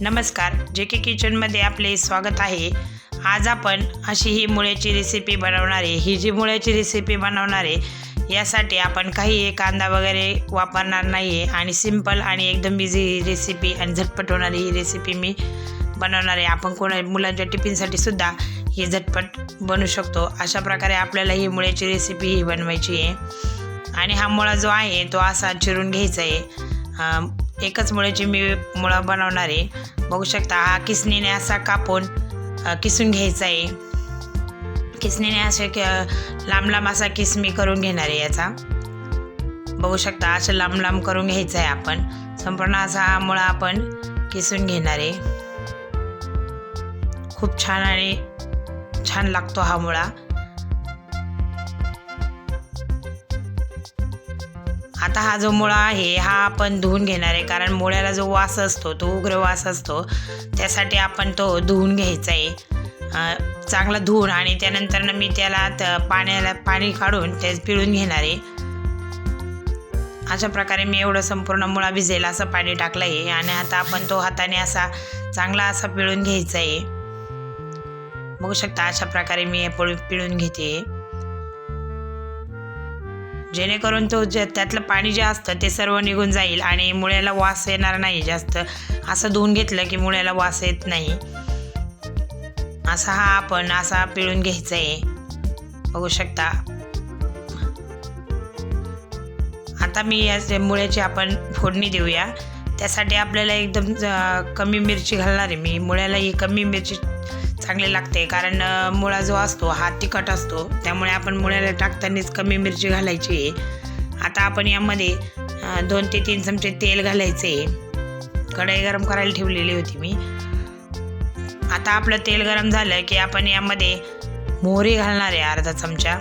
नमस्कार जे के किचनमध्ये आपले स्वागत आहे. आज आपण अशी ही मुळ्याची रेसिपी बनवणारे ही जी मुळ्याची रेसिपी बनवणार आहे यासाठी आपण काही कांदा वगैरे वापरणार नाही आहे आणि सिंपल आणि एकदम इझी ही रेसिपी आणि झटपट होणारी ही रेसिपी मी बनवणार आहे. आपण कोणा मुलांच्या टिफिनसाठी सुद्धा ही झटपट बनवू शकतो. अशा प्रकारे आपल्याला ही मुळ्याची रेसिपी ही बनवायची आहे. आणि हा मुळा जो आहे तो असा चिरून घ्यायचा आहे. एकच मुळ्याची मी मुळा बनवणार आहे. बघू शकता हा किसणीने असा कापून किसून घ्यायचा आहे. किसणीने असे लांब लांब असा किस मी करून घेणार आहे याचा. बघू शकता असं लांब लांब करून घ्यायचं आहे आपण. संपूर्ण असा हा मुळा आपण किसून घेणार आहे. खूप छान आणि छान लागतो हा मुळा. आता हा जो मुळा आहे हा आपण धुवून घेणार आहे. कारण मुळ्याला जो वास असतो तो उग्र वास असतो त्यासाठी आपण तो धुवून घ्यायचा आहे. चांगला धुवून आणि त्यानंतर मी त्याला त- पाण्याला पाणी काढून ते पिळून घेणार आहे. अशा प्रकारे मी एवढं संपूर्ण मुळा भिजेल असं पाणी टाकलं आहे आणि आता आपण तो हाताने असा चांगला असा पिळून घ्यायचा आहे. बघू शकता अशा प्रकारे मी हे पिळून पिळून घेते. जेणेकरून तो जे त्यातलं पाणी जे असतं ते सर्व निघून जाईल आणि मुळ्याला वास येणार नाही जास्त. असं धुवून घेतलं की मुळ्याला वास येत नाही. असा हा आपण असा पिळून घ्यायचा आहे बघू शकता. आता मी या मुळ्याची आपण फोडणी देऊया. त्यासाठी आपल्याला एकदम कमी मिरची घालणार आहे मी. मुळ्याला ही कमी मिरची चांगली लागते. कारण मुळा जो असतो हा तिखट असतो. त्यामुळे आपण मुळ्याला टाकतानाच कमी मिरची घालायची. आता आपण यामध्ये दोन ते तीन चमचे तेल घालायचे. कढई गरम करायला ठेवलेली होती मी. आता आपलं तेल गरम झालं की आपण यामध्ये मोहरी घालणार आहे अर्धा चमचा.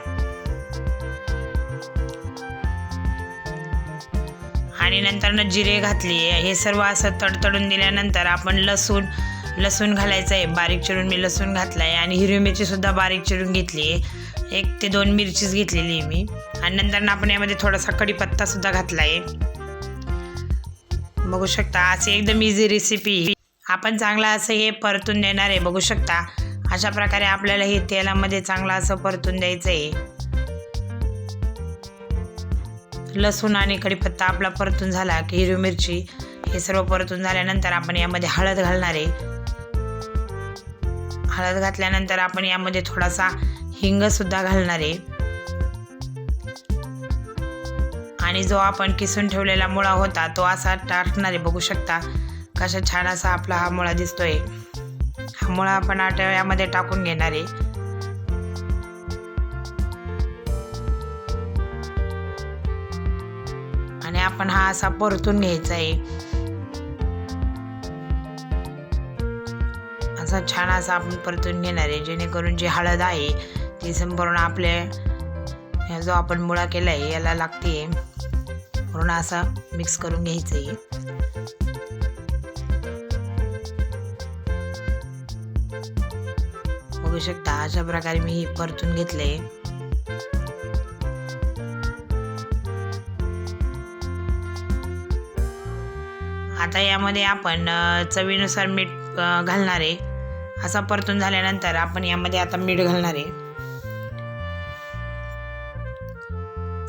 आणि नंतर जिरे घातली हे सर्व असं तडतडून दिल्यानंतर आपण लसूण लसूण घालायचं आहे बारीक चिरून मी लसूण घातला आहे आणि हिरवी मिरची सुद्धा बारीक चिरून घेतली आहे. एक ते दोन मिरचीच घेतलेली आहे मी. आणि नंतर आपण यामध्ये थोडासा कढीपत्ता सुद्धा घातला आहे बघू शकता अशी एकदम इझी रेसिपी आपण चांगला असं हे परतून देणार आहे बघू शकता. अशा प्रकारे आपल्याला हे तेलामध्ये चांगलं असं परतून द्यायचं आहे लसूण आणि कढीपत्ता आपला परतून झाला की हिरवी मिरची हे सर्व परतून झाल्यानंतर आपण यामध्ये हळद घालणार आहे. हळद घातल्यानंतर आपण यामध्ये थोडासा हिंग सुद्धा घालणार आहे. आणि जो आपण किसून ठेवलेला मुळा होता तो असा टाकणार आहे. बघू शकता कशा छान असा आपला हा मुळा दिसतोय. हा मुळा आपण आता यामध्ये टाकून घेणार आहे. आणि आपण हा असा परतून घ्यायचा आहे. असा छान असा आपण परतून घेणार आहे. जेणेकरून जी हळद आहे ती संपूर्ण आपल्या ह्या जो आपण मुळा केला आहे याला लागते. पूर्ण असा मिक्स करून घ्यायचं आहे. बघू शकता अशा प्रकारे मी हे परतून घेतले आता यामध्ये आपण चवीनुसार मीठ घालणार आहे. असा परतून झाल्यानंतर आपण यामध्ये आता मीठ घालणार आहे.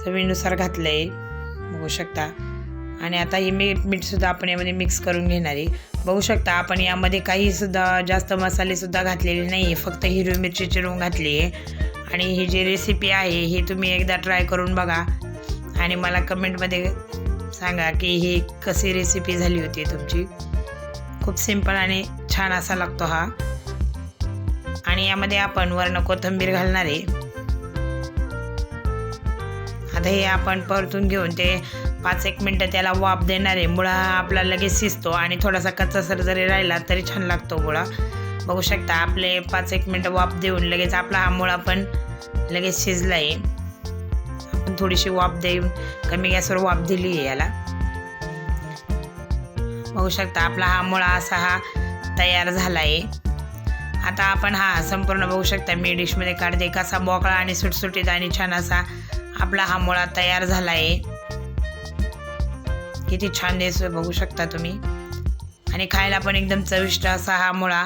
चवीनुसार घातलं आहे बघू शकता. आणि आता हे मीठ मीठसुद्धा आपण यामध्ये मिक्स करून घेणार आहे. बघू शकता आपण यामध्ये काहीसुद्धा जास्त मसालेसुद्धा घातलेले नाही आहे फक्त हिरवी मिरची चिरून घातली आहे. आणि ही जी रेसिपी आहे ही तुम्ही एकदा ट्राय करून बघा. आणि मला कमेंटमध्ये सांगा की ही कशी रेसिपी झाली होती तुमची. खूप सिंपल आणि छान असा लागतो हा. आणि यामध्ये आपण वर्ण कोथिंबीर घालणार आहे. आता हे आपण परतून घेऊन ते पाच एक मिनटं त्याला वाफ देणार आहे. मुळा हा आपला लगेच शिजतो आणि थोडासा कच्चा सर जरी राहिला तरी छान लागतो मुळा. बघू शकता आपले पाच एक मिनटं वाफ देऊन लगेच आपला हा मुळा पण लगेच शिजला आहे आपण थोडीशी वाफ देऊन कमी गॅसवर वाफ दिली आहे याला. बघू शकता आपला हा मुळा असा हा तयार झाला आहे आता आपण हा संपूर्ण बघू शकता मी डिशमध्ये काढते एक असा बोकळा आणि सुटसुटीत आणि छान असा आपला हा मुळा तयार झाला आहे किती छान दिस बघू शकता तुम्ही. आणि खायला पण एकदम चविष्ट असा हा मुळा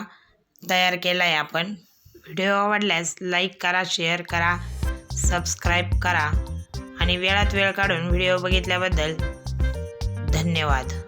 तयार केला आहे आपण. व्हिडिओ आवडल्यास लाईक करा शेअर करा सबस्क्राईब करा. आणि वेळात वेळ काढून व्हिडिओ बघितल्याबद्दल धन्यवाद.